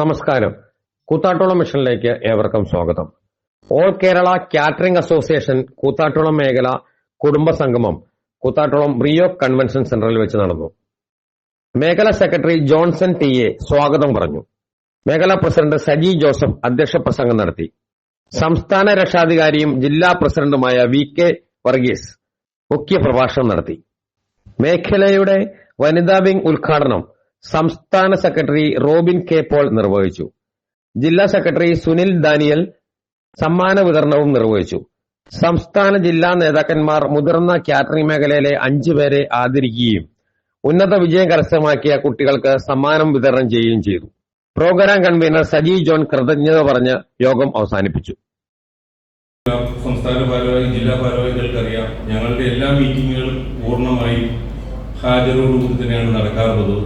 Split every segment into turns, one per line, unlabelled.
നമസ്കാരം. കൂത്താട്ടോളം മിഷനിലേക്ക് ഏവർക്കും സ്വാഗതം. All Kerala catering association Koothattukulam മേഖല കുടുംബ സംഗമം കൂത്താട്ടോളം റിയോ കൺവെൻഷൻ സെന്ററിൽ വെച്ച് നടന്നു. മേഖല സെക്രട്ടറി ജോൺസൺ ടി എ സ്വാഗതം പറഞ്ഞു. മേഖലാ പ്രസിഡന്റ് സജി ജോസഫ് അധ്യക്ഷ പ്രസംഗം നടത്തി. സംസ്ഥാന രക്ഷാധികാരിയും ജില്ലാ പ്രസിഡന്റുമായ വി കെ വർഗീസ് മുഖ്യ പ്രഭാഷണം നടത്തി. മേഖലയുടെ വനിതാ വിംഗ് ഉദ്ഘാടനം സംസ്ഥാന സെക്രട്ടറി റോബിൻ കെ പോൾ നിർവഹിച്ചു. ജില്ലാ സെക്രട്ടറി സുനിൽ ദാനിയൽ സമ്മാന വിതരണവും നിർവഹിച്ചു. സംസ്ഥാന ജില്ലാ നേതാക്കന്മാർ മുതിർന്ന കാറ്ററിംഗ് മേഖലയിലെ അഞ്ചു പേരെ ആദരിക്കുകയും ഉന്നത വിജയം കരസ്ഥമാക്കിയ കുട്ടികൾക്ക് സമ്മാനം വിതരണം ചെയ്യുകയും ചെയ്തു. പ്രോഗ്രാം കൺവീനർ സജി ജോൺ കൃതജ്ഞത പറഞ്ഞ് യോഗം അവസാനിപ്പിച്ചു.
സംസ്ഥാന ഭാരവാഹി ജില്ലാ ഭാരവാഹികൾക്കറിയാം ഞങ്ങളുടെ എല്ലാ മീറ്റിങ്ങുകളും പൂർണമായും ഹാജരോടുകൂടി തന്നെയാണ് നടക്കാറുള്ളത്.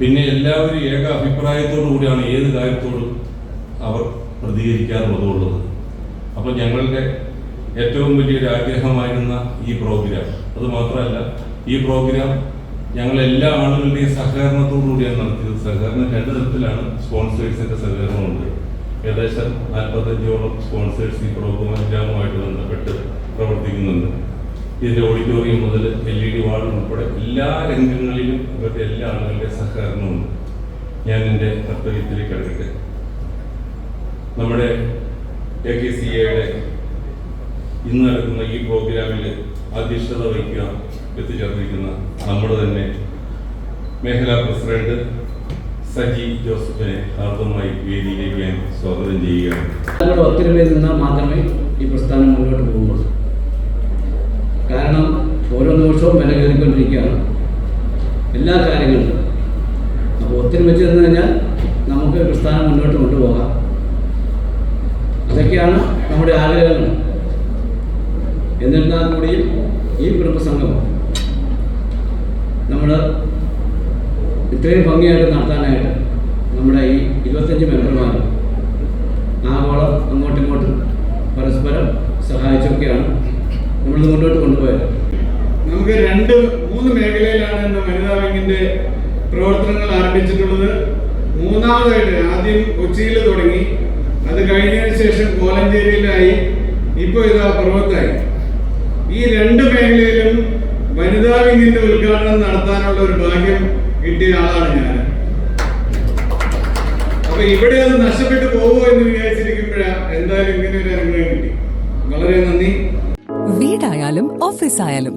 പിന്നെ എല്ലാവരും ഏക അഭിപ്രായത്തോടു കൂടിയാണ് ഏത് കാര്യത്തോടും അവർ പ്രതികരിക്കാറുള്ളതുള്ളത് അപ്പോൾ ഞങ്ങളുടെ ഏറ്റവും വലിയൊരു ആഗ്രഹമായിരുന്ന ഈ പ്രോഗ്രാം. അത് മാത്രമല്ല ഈ പ്രോഗ്രാം ഞങ്ങൾ എല്ലാ ആളുകളുടെയും സഹകരണത്തോടു കൂടിയാണ് നടത്തിയത്. സഹകരണം രണ്ട് തരത്തിലാണ് സ്പോൺസേഴ്സിന്റെ സഹകരണമുണ്ട്. ഏകദേശം നാൽപ്പത്തഞ്ചോളം സ്പോൺസേഴ്സ് ഈ പ്രോഗ്രാമുമായിട്ട് ബന്ധപ്പെട്ട് പ്രവർത്തിക്കുന്നുണ്ട്. ഇതിന്റെ ഓഡിറ്റോറിയം മുതൽ എൽ ഇ ഡി വാർഡ് ഉൾപ്പെടെ എല്ലാ രംഗങ്ങളിലും ഇവരുടെ എല്ലാ ആളുകളുടെ സഹകരണമുണ്ട് ഞാൻ എന്റെ കർത്തവ്യത്തിലേക്ക് അടുക്കട്ടെ. നമ്മുടെ എ കെ സി എയുടെ ഇന്ന് നടക്കുന്ന ഈ പ്രോഗ്രാമിൽ അധ്യക്ഷത വഹിക്കുക എത്തിച്ചേർന്നിരിക്കുന്ന നമ്മുടെ തന്നെ മേഖലാ പ്രസിഡന്റ് സജി ജോസഫിനെ ഹാർദമായി വേദിയിലേക്ക് ഞാൻ സ്വാഗതം ചെയ്യുകയാണ്.
ഒത്തൊരുമയിൽ നിന്നാൽ മാത്രമേ ഈ പ്രസ്ഥാനം മുന്നോട്ട് പോകുള്ളൂ കാരണം ഓരോ നിമിഷവും വില കയറിക്കൊണ്ടിരിക്കുകയാണ് എല്ലാ കാര്യങ്ങളിലും അപ്പോൾ വെച്ച് കഴിഞ്ഞാൽ നമുക്ക് പ്രസ്ഥാനം മുന്നോട്ട് കൊണ്ടുപോകാം. അതൊക്കെയാണ് നമ്മുടെ ആഗ്രഹങ്ങൾ. എന്നിരുന്നാൽ കൂടിയും ഈ കുടുംബസംഗമം നമ്മൾ ഇത്രയും ഭംഗിയായിട്ട് നടത്താനായിട്ട് നമ്മുടെ ഈ ഇരുപത്തഞ്ച് മെമ്പർമാർ ആഗോളം അങ്ങോട്ടും ഇങ്ങോട്ടും പരസ്പരം സഹായിച്ചൊക്കെയാണ് നമ്മൾ മുന്നോട്ട് കൊണ്ടുപോയത്.
നമുക്ക് രണ്ട് മൂന്ന് മേഖലയിലാണ് ഇന്ന് വനിതാ വിങ്ങിന്റെ പ്രവർത്തനങ്ങൾ ആരംഭിച്ചിട്ടുള്ളത് മൂന്നാമതായിട്ട് ആദ്യം കൊച്ചിയിൽ തുടങ്ങി. അത് കഴിഞ്ഞതിന് ശേഷം കോലഞ്ചേരിയിലായി. ഇപ്പോൾ ഇതാ പർവത്തായി. ഈ രണ്ട് മേഖലയിലും വനിതാ വിങ്ങിന്റെ ഉദ്ഘാടനം നടത്താനുള്ള ഒരു ഭാഗ്യം കിട്ടിയ ആളാണ് ഞാൻ. അപ്പൊ ഇവിടെ അത് നഷ്ടപ്പെട്ടു പോകുമോ എന്ന് വിചാരിച്ചിരിക്കുമ്പോഴാ എന്തായാലും ഇങ്ങനെ ഒരു അനുഗ്രഹം കിട്ടി. വളരെ നന്ദി.
വീടായാലും ഓഫീസായാലും